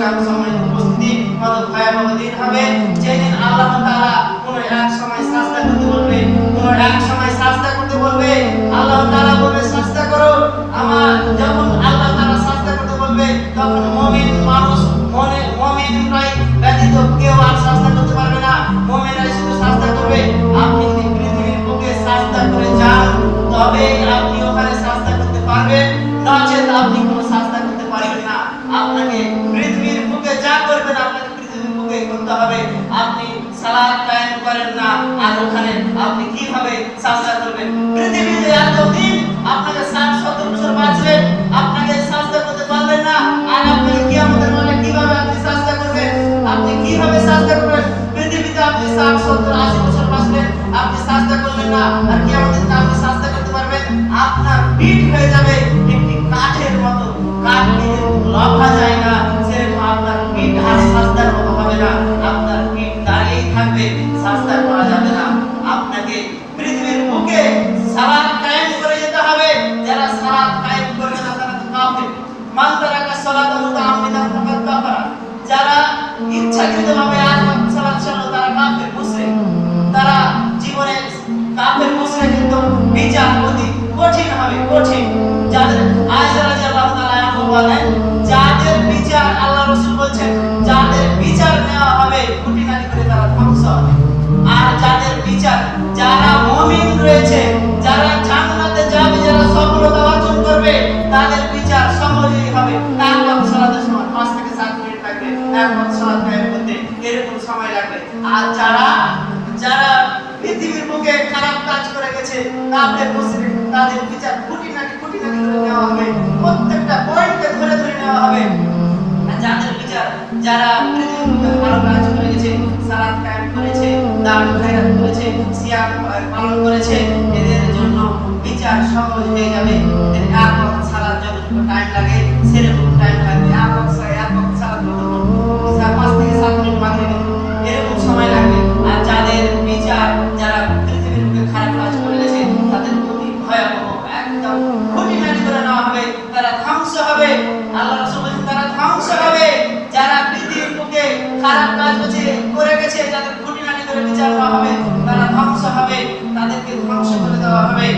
বলেছিলাম সম্মানিত উপস্থিতি কত ভয়াবহ দিন হবে যেদিন আল্লাহ তাআলা কোন এক সময় সাজদা করতে বলবে কোন এক সময় সাজদা করতে বলবে আল্লাহ তাআলা বলবে সাজদা করো আমার যখন আল্লাহ তাআলা সাজদা করতে বলবে তখন মুমিন মানুষ মনে মুমিন প্রায় ব্যতীত কেউ আর সাজদা করতে পারবে না মুমিনরাই শুধু সাজদা করবে আপনি যদি পৃথিবীর বুকে সাজদা করে যান তবে আপনি ওখানে সাজদা করতে পারবেন নচেত আপনি কোনো সাজদা করতে পারবেন না আপনাকে করতে হবে। আপনি সালাত কায়েম করেন না। আর ওখানে আপনি কীভাবে সাজদা করবেন? পৃথিবীতে এতদিন আপনাকে 60 70 বছর বাঁচলেন আপনাকে সাজদা করতে পারবেন না। আর আপনাকে কিয়ামতের মাঠে কীভাবে আপনি সাজদা করবেন? আপনি কীভাবে সাজদা করবেন? পৃথিবীতে আপনি 60 70 80 বছর বাঁচলেন আপনি সাজদা করবেন না। আর কিয়ামতের দিনে আপনি সাজদা করতে পারবেন। আপনার পিঠ হয়ে যাবে একটি কাঠের মতো। কাঠকে লভা যায় না। করা যাবে না আপনাকে পৃথিবীর বুকে সালাত কায়েম করে যেতে হবে। যারা সালাত কায়েম করবে না, তারা তো কাফের। মান তারাকা সালাত মুতাআম্মিদান ফাকাদ কাফারা। যারা ইচ্ছাকৃতভাবে আর সালাত ছাড়লো তারা কাফের, মুশরিক। তারা জীবনে কাফের, মুশরিক কিন্তু বিচার অতি কঠিন হবে, কঠিন। যাদের আয়েশা রাদিয়াল্লাহু তাআলা বলেন, যাদের বিচার আল্লাহ করবে, তাদের বিচার সহজেই হবে। তার কত সালাতের সময় পাঁচ থেকে সাত মিনিট লাগবে এক ওয়াক্ত সালাত কায়েম করতে এরকম সময় লাগবে। আর যারা যারা পৃথিবীর বুকে খারাপ কাজ করে গেছে, তাদের মুসলিম তাদের বিচার খুঁটিনাটি খুঁটিনাটি করে নেওয়া হবে। প্রত্যেকটা পয়েন্টকে ধরে ধরে নেওয়া হবে। যাদের বিচার, যারা পৃথিবীর বুকে ভালো কাজ করে গেছে, সালাত কায়েম করেছে, দান খয়রাত করেছে, সিয়াম পালন করেছে, এদের বিচার সহজ হয়ে যাবে। এক ওয়াক্ত যতটুকু টাইম লাগে, সেরকম টাইম লাগবে। এক ওয়াক্ত এক আচ্ছা, পাঁচ থেকে সাত মিনিট লাগবে এরকম সময় লাগবে। আর যাদের বিচার, যারা পৃথিবীর বুকে খারাপ কাজ করে গেছে, তাদের প্রতি ভয়াবহ, একদম খুঁটিনাটি করে নেওয়া হবে। তারা ধ্বংস হবে। আল্লাহ রসুল তারা ধ্বংস হবে। যারা পৃথিবীর মুখে খারাপ কাজ করছে, করে গেছে যাদের খুঁটিনাটি করে বিচার করা হবে। তারা ধ্বংস হবে। তাদেরকে ধ্বংস করে দেওয়া হবে।